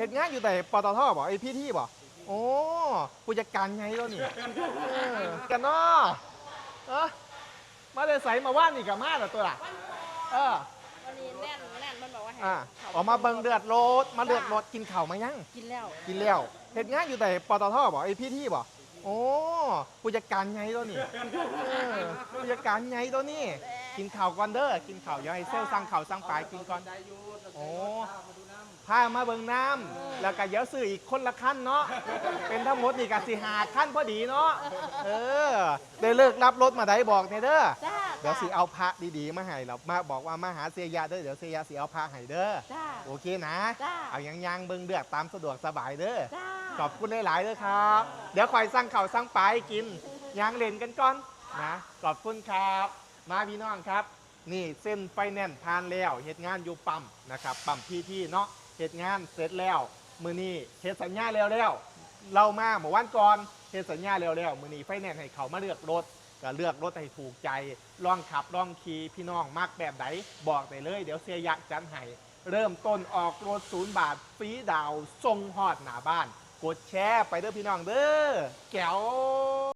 เหตุงานอยู่แต่ปตทบ่ไอพี่ที่บ่โอ้ผู้จัดการไงแล้วนี่เออกันเนาะเออมาเลยใส่มาว่านนี่กับมาแต่ตัวล่ะเออวันนี้แน่นแน่นมันบอกว่าให้อ่าข้ออกมาเบิ่งเดือดรถมาเดือดรถกินข้าวมายังกินแล้วกินแล้วเหตุงานอยู่แต่ปตทบ่ไอพี่ที่บ่โอ้ผู้จัดการไงตัวนี้เออผู้จัดการไงตัวนี้กินข้าวก่อนเด้อกินข้าวอย่าให้เซลลสั่งข้าวสั่งปลายกินก่อนได้อยู่โอ้ พามาเบิ่งน้ำแล้วก็เดี๋ยวซื้ออีกคนละขั้นเนาะเป็นทั้งหมดนี่ก็สิหาขั้นพอดีเนาะเออได้เลิกรับรถมาได้บอกเนี่ยเด้อจ้าเดี๋ยวสิเอาพระดีๆมาให้เรามาบอกว่ามาหาเสียยาเด้อเดี๋ยวเสียยาสิเอาพระให้เด้อจ้า โอเคนะจ้า เอายังยังๆเบิ่งเดือกตามสะดวกสบายเด้อ จ้า ขอบคุณหลายๆเลยครับ เดี๋ยวคอยสั่งข่าวสั่งปลาให้กินยางเล่นกันก่อนนะ ขอบคุณครับ มาพี่น้องครับ นี่เส้นไฟแนนซ์ผ่านแล้วเหตุงานอยู่ปั๊มนะครับ ปั๊มพี่ที่เนาะ เหตุงานเสร็จแล้ว มือนี้เฮ็ดสัญญาแล้วแล้วเรามาเมื่อวันก่อนเฮ็ดสัญญาแล้วแล้วมือนี้ไฟแนนซ์ให้เขามาเลือกรถก็เลือกรถให้ถูกใจลองขับลองขี่พี่น้องมักแบบไหนบอกได้เลย เดี๋ยวเสียยักจันให้เริ่มต้นออกรถศูนย์บาทฟรีดาวน์ส่งฮอดหน้าบ้าน กดแชร์ไปเด้อพี่น้องเด้อแก้ว